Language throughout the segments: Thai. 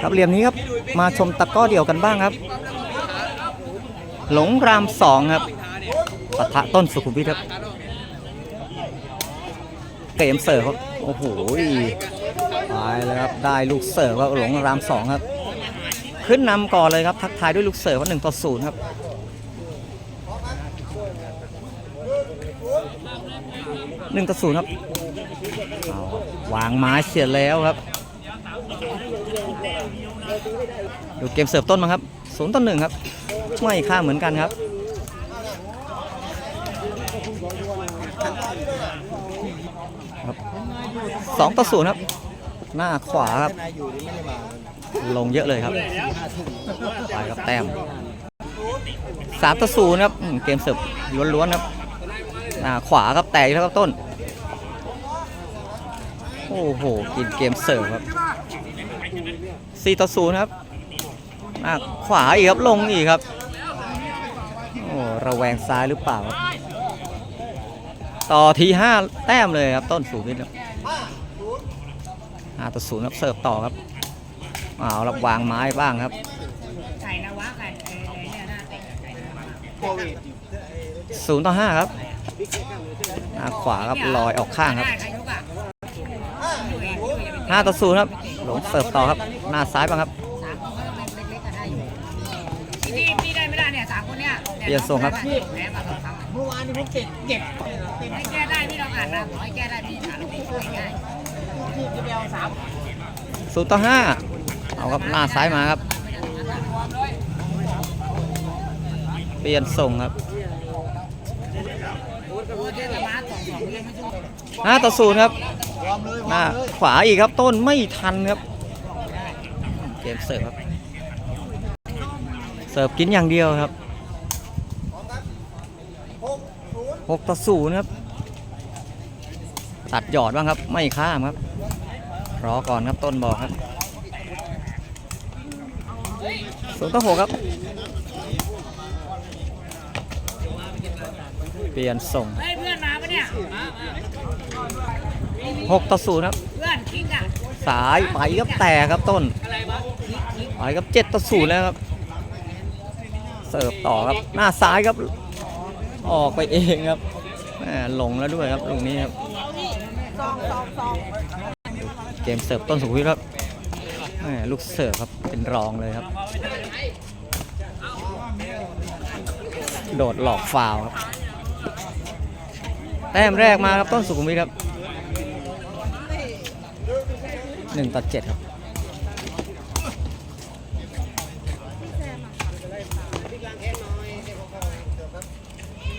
ครับเหลี่ยมนี้ครับมาชมตะก้อเดี่ยวกันบ้างครับ หลงรามสองครับปะทะต้นสุขุมวิทครับเกมเสิร์ฟครับโอ้โหตายแล้วครับได้ลูกเสิร์ฟครับหลงรามสองครับ ขึ้นนำก่อนเลยครับทักทายด้วยลูกเสิร์ฟว่าหนึ่งต่อศูนย์ครับหนึ่งต่อศูนย์ครับวางไม้เสียแล้วครับ ดูเกมเสิร์ฟต้นมาครับศูนย์ต่อหนึ่งครับไม่ค่าเหมือนกันครับครับสองต่อศูนย์ครับ หน้าขวาครับ ลงเยอะเลยครับไปครับแต้มสามต่อศูนย์ครับเกมเสิร์ฟล้วนๆครับหน้าขวาครับแตกแล้วครับต้น โอ้โห กินเกมเสิร์ฟครับ สี่ต่อศูนย์ครับหน้าขวาอีกครับลงอีกครับโอ้ระแวงซ้ายหรือเปล่า ต่อทีห้าแต้มเลยครับต้นสูงนิดครับห้าต่อศูนย์ครับเสิร์ฟต่อครับเอารับวางไม้บ้างครับไก่นวะไก่ไอ้ไอ้เนี่ยหน้าเตะไก่นวะศูนย์ต่อห้าครับหน้าขวาครับลอยออกข้างครับห้าต่อศูนย์ครับ หลงเสิร์ฟต่อครับ หน้าซ้ายบ้างครับสามคนก็ต้องเล็กๆก็ได้อยู่พี่พี่ได้ไม่ได้เนี่ยสามคนเนี่ยเปลี่ยนทรงครับแพ้มาสองครั้งเมื่อวานนี้ผมเจ็บเจ็บให้แก้ได้พี่ลองอ่านนะขอให้แก้ได้พี่อ่านแล้วพี่ช่วยง่ายที่จะไปเอาสามศูนย์ต่อห้าเอาครับหน้าซ้ายมาครับ เปลี่ยนส่งครับ โอ้าตัวยห้าต่อศูนย์ครับหน้าขวาอีกครับต้นไม่ทันครับ เกมเสิร์ฟครับเสิร์ฟกินอย่างเดียวครับหกต่อศูนย์ครับ ตัดหยอดบ้างครับ ไม่ข้ามครับ รอก่อนครับต้นบอกครับศูนย์ต่อหกครับ เปลี่ยนส่ง เฮ้ยเพื่อนมาปะเนี่ยหกต่อศูนย์ครับ เพื่อนคิงอะสายไปครับแต่ครับต้นไปครับเจ็ดต่อศูนย์แล้วครับ เสิร์ฟต่อครับหน้าซ้ายครับ ออกไปเองครับแหม่หลงแล้วด้วยครับลูกนี้ครับเกมเสิร์ฟต้นสุขวิทครับแหม่ลูกเสิร์ฟครับเป็นรองเลยครับ โดดหลอกฟาวล์ครับ แต้มแรกมาครับต้นสุขุมวิทครับหนึ่งต่อเจ็ดครับ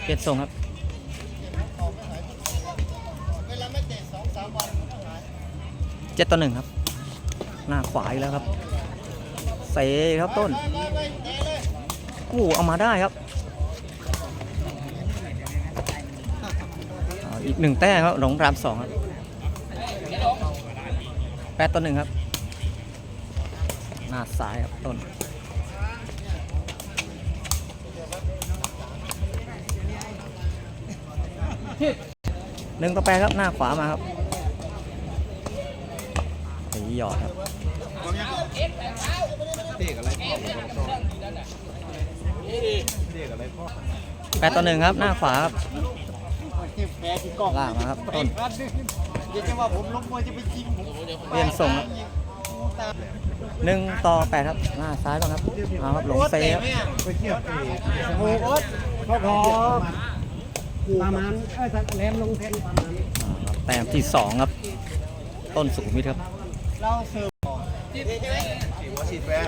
เปลี่ยนทรงครับเจ็ดต่อหนึ่งครับ หน้าขวาอีกแล้วครับเซครับต้นโอ้เอามาได้ครับ หนึ่งแต้มครับหลงรามสองครับแปดต่อหนึ่งครับหน้าซ้ายครับต้นหนึ่งต่อแปดครับหน้าขวามาครับตีหยอดครับแปดต่อหนึ่งครับ หน้าขวาครับ แพ้ที่กล้องล่างมาครับต้นเดี๋ยวจะว่าผมล้มมวยจะไปยิงผมเปลี่ยนส่งครับ หนึ่งต่อแปดครับหน้าซ้ายบ้างครับเอาครับหลงเซครับไปเที่ยวโอ้โหก็พอประมาณเอ้ยแหลมลงเทนประมาณแต้มที่สองครับ ต้นสุขุมวิทครับเราเสิร์ฟหัวฉีดแหวน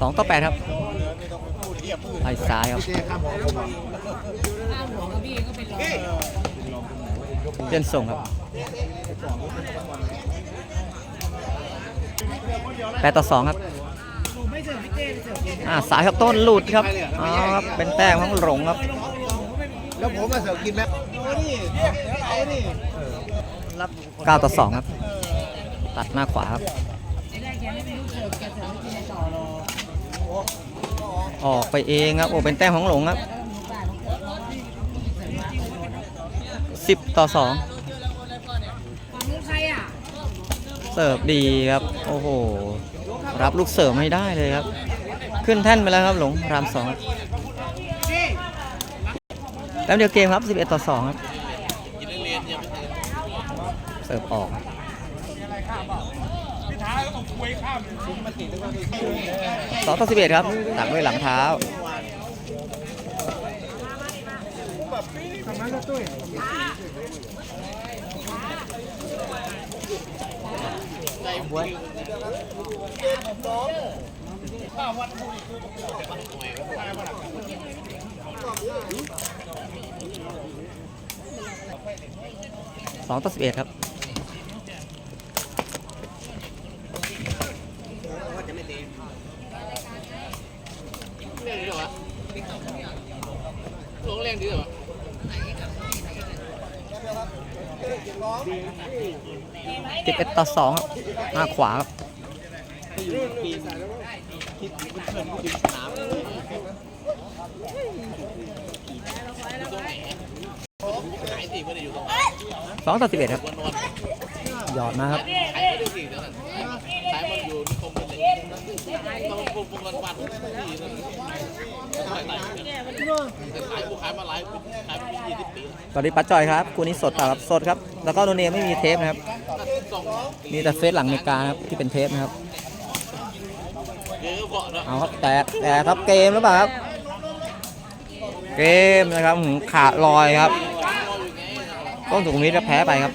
สองต่อแปดครับไล่ซ้ายครับเจ๊ข้ามหัวผมอะข้าวหัวกับพี่ก็เป็นรองเปลี่ยนส่งครับแปดต่อสองครับไม่เสิร์ฟพี่เต้เสิร์ฟเองอ่าสายครับต้นหลุดครับอ๋อครับเป็นแต้มของหลงครับ แล้วผมมาเสิร์ฟกินไหมโอ้นี่ไอ้นี่เก้าต่อสองครับ ตัดหน้าขวาครับ อออกไปเองครับ โอ้เป็นแต้มของหลงครับสิบต่อสองฝั่งนู้นใครอะเสิร์ฟดีครับ โอ้โห รับลูกเสิร์ฟไม่ได้เลยครับ ขึ้นแท่นไปแล้วครับหลงรามสองแต้มเดียวเกมครับ 11 ต่อ 2 ครับ เสิร์ฟออก สองต่อสิบเอ็ดครับตักด้วยหลังเท้าสองต่อสิบเอ็ดครับ สิบเอ็ดต่อสองครับหน้าขวาครับสองต่อสิบเอ็ดครับ หยอดมาครับ สวัสดีป้าจอยครับคู่นี้สดเปล่าครับสดครับ แล้วก็โนเนมไม่มีเทปนะครับ มีแต่เฟซหลังเมกาครับที่เป็นเทปนะครับ เอาครับแต่แต่ครับเกมหรือเปล่าครับ เกมนะครับหืมขาดลอยครับ ต้องถูกตรงนี้จะแพ้ไปครับ